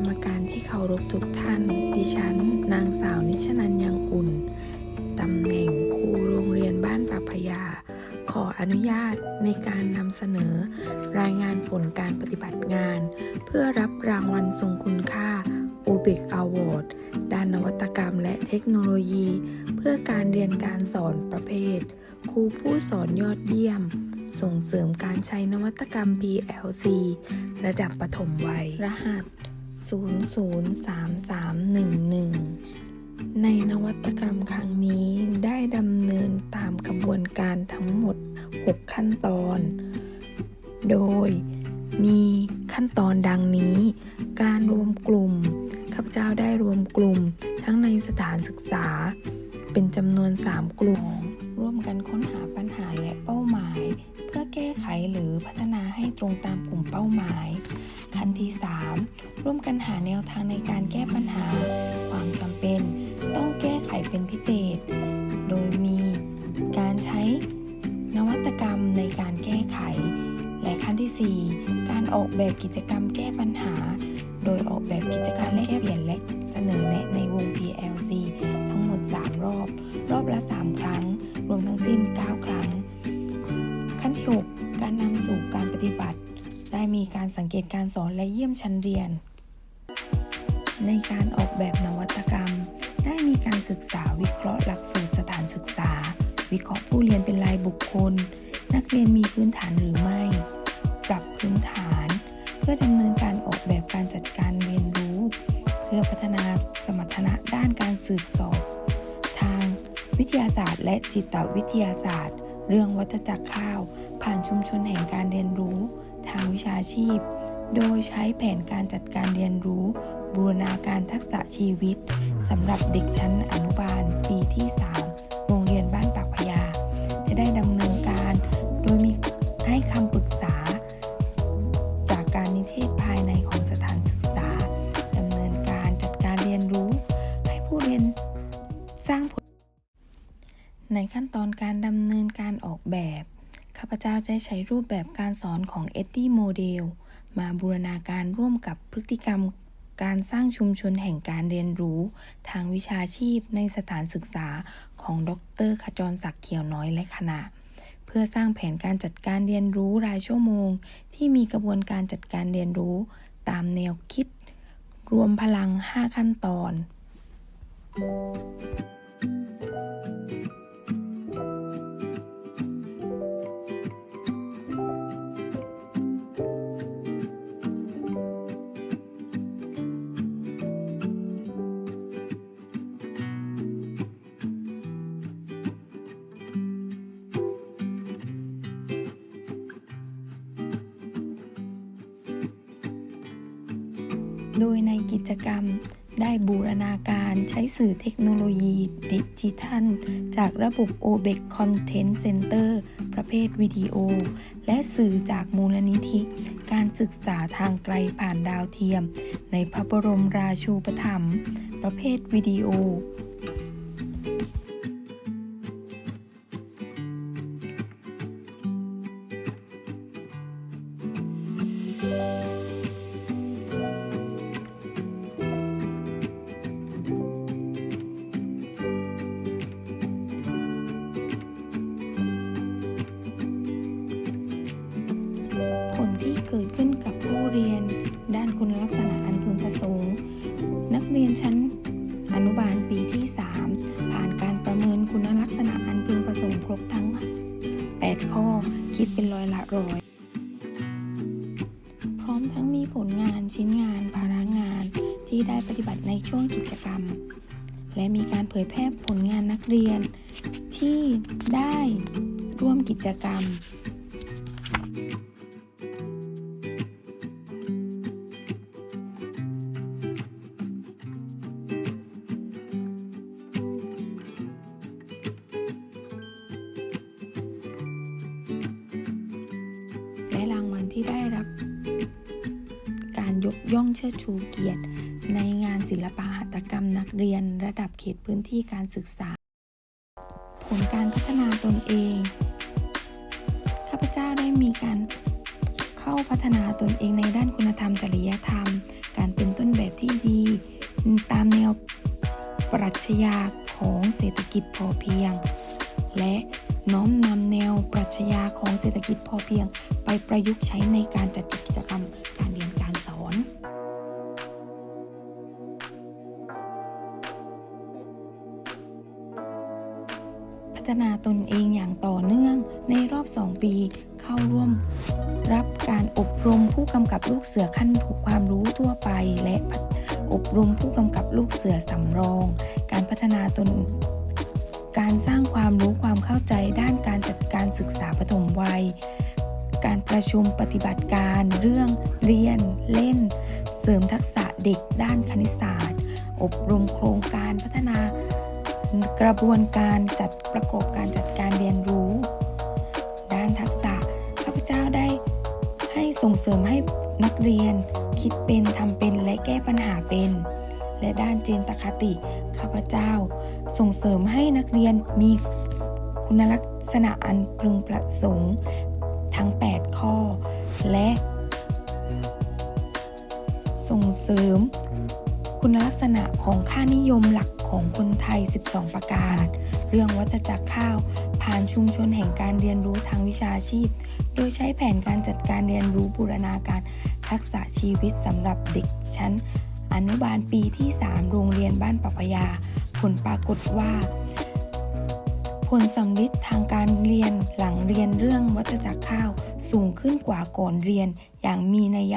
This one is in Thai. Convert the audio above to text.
รรมการที่เคารพทุกท่าน ดิฉัน นางสาวนิชนันยังอุ่น ตำแหน่งครูโรงเรียนบ้านปากพยา ขออนุญาตในการนำเสนอ รายงานผลการปฏิบัติงาน เพื่อรับรางวัลทรงคุณค่า u b i c Award ด้านนวัตกรรมและเทคโนโลยี เพื่อการเรียนการสอนประเภท ครูผู้สอนยอดเยี่ยม ส่งเสริมการใช้นวัตกรรม PLC ระดับปฐมวัย รหัส 003311 ในนวัตกรรมครั้งนี้ได้ดำเนินตามกระบวนการทั้งหมด 6 ขั้นตอน โดยมีขั้นตอนดังนี้ การรวมกลุ่ม ข้าพเจ้าได้รวมกลุ่มทั้งในสถานศึกษา เป็นจำนวน 3 กลุ่ม ร่วมกันค้นหาปัญหาและเป้าหมาย พื่อแก้ไขหรือพัฒนาให้ตรงตามกลุ่มเป้าหมาย ขั้นที่ 3 ร่วมกันหาแนวทางในการแก้ปัญหา ความจำเป็น ต้องแก้ไขเป็นพิเศษ โดยมีการใช้นวัตกรรมในการแก้ไข และขั้นที่ 4 การออกแบบกิจกรรมแก้ปัญหา โดยออกแบบกิจกรรมแลกเปลี่ยนและเสนอแนะในวง PLC ทั้งหมด 3 รอบ รอบละ 3 ครั้ง รวมทั้งสิ้น 9 ครั้ง สังเกตการสอนและเยี่ยมชั้นเรียน ในการออกแบบนวัตกรรม ได้มีการศึกษาวิเคราะห์หลักสูตรสถานศึกษา วิเคราะห์ผู้เรียนเป็นรายบุคคล นักเรียนมีพื้นฐานหรือไม่ ปรับพื้นฐาน เพื่อดำเนินการออกแบบการจัดการเรียนรู้ เพื่อพัฒนาสมรรถนะด้านการสืบสอบ ทางวิทยาศาสตร์ และจิตวิทยาศาสตร์ เรื่องวัฏจักรข้าว ผ่านชุมชนแห่งการเรียนรู้ ทางวิชาชีพ โดยใช้แผนการจัดการเรียนรู้ บูรณาการทักษะชีวิตสำหรับเด็กชั้นอนุบาล ปีที่ 3 โรงเรียนบ้านปากพยาและได้ดำเนินการ โดยมีให้คำปรึกษา จากการนิเทศภายในของสถานศึกษาดำเนินการจัดการเรียนรู้ ให้ผู้เรียนสร้างผล ในขั้นตอนการดำเนินการออกแบบ ข้าพเจ้าได้ใช้รูปแบบการสอนของ e d d i Model มาบูรณาการร่วมกับพฤติกรรมการสร้างชุมชนแห่งการเรียนรู้ ทางวิชาชีพในสถานศึกษาของดรขจรศักดิ์เขียวน้อยและคณะ เพื่อสร้างแผนการจัดการเรียนรู้รายชั่วโมง ที่มีกระบวนการจัดการเรียนรู้ ตามแนวคิด รวมพลัง 5 ขั้นตอน โดยในกิจกรรมได้บูรณาการใช้สื่อเทคโนโลยีดิจิทัล จากระบบ OBEC Content Center ประเภทวิดีโอ และสื่อจากมูลนิธิ การศึกษาทางไกลผ่านดาวเทียม ในพระบรมราชูปถัมภ์ประเภทวิดีโอ เรียน ด้านคุณลักษณะอันพึงประสงค์ นักเรียนชั้นอนุบาลปีที่ 3 ผ่านการประเมินคุณลักษณะอันพึงประสงค์ครบทั้ง 8 ข้อ คิดเป็นร้อยละร้อย พร้อมทั้งมีผลงานชิ้นงาน ภาระงานที่ได้ปฏิบัติในช่วงกิจกรรม และมีการเผยแพร่ผลงานนักเรียนที่ได้ร่วมกิจกรรม ที่ได้รับ การยกย่องเชิดชูเกียรติ ในงานศิลปะหัตกรรมนักเรียนระดับเขตพื้นที่การศึกษา ผลการพัฒนาตนเอง ข้าพเจ้าได้มีการเข้าพัฒนาตนเองในด้านคุณธรรมจริยธรรม การเป็นต้นแบบที่ดี ตามแนวปรัชญาของเศรษฐกิจพอเพียง และ น้อมนำแนวปรัชญาของเศรษฐกิจพอเพียง ไปประยุกต์ใช้ในการจัดกิจกรรมการเรียนการสอน พัฒนาตนเองอย่างต่อเนื่องในรอบ 2 ปีเข้าร่วม รับการอบรมผู้กำกับลูกเสือขั้นความรู้ทั่วไปและอบรมผู้กำกับลูกเสือสำรอง การพัฒนาตน การสร้างความรู้ความเข้าใจด้านการจัดการศึกษาปฐมวัย การประชุมปฏิบัติการเรื่องเรียนเล่น เสริมทักษะเด็กด้านคณิตศาสตร์ อบรมโครงการพัฒนากระบวนการจัดประกอบการจัดการเรียนรู้ ด้านทักษะข้าพเจ้าได้ให้ส่งเสริมให้นักเรียน คิดเป็นทำเป็นและแก้ปัญหาเป็น และด้านเจนตคติข้าพเจ้า ส่งเสริมให้นักเรียนมีคุณลักษณะอันพึงประสงค์ทั้ง 8 ข้อ และ ส่งเสริม คุณลักษณะของค่านิยมหลักของคนไทย 12 ประการ เรื่องวัฏจักรข้าว ผ่านชุมชนแห่งการเรียนรู้ทางวิชาชีพ โดยใช้แผนการจัดการเรียนรู้บูรณาการทักษะชีวิตสำหรับเด็กชั้น อนุบาลปีที่ 3 โรงเรียนบ้านปะพยา ผลปรากฏว่า ผลสำลิดทางการเรียนหลังเรียนเรื่องวัฏจักรข้าวสูงขึ้นกว่าก่อนเรียนอย่างมีนัย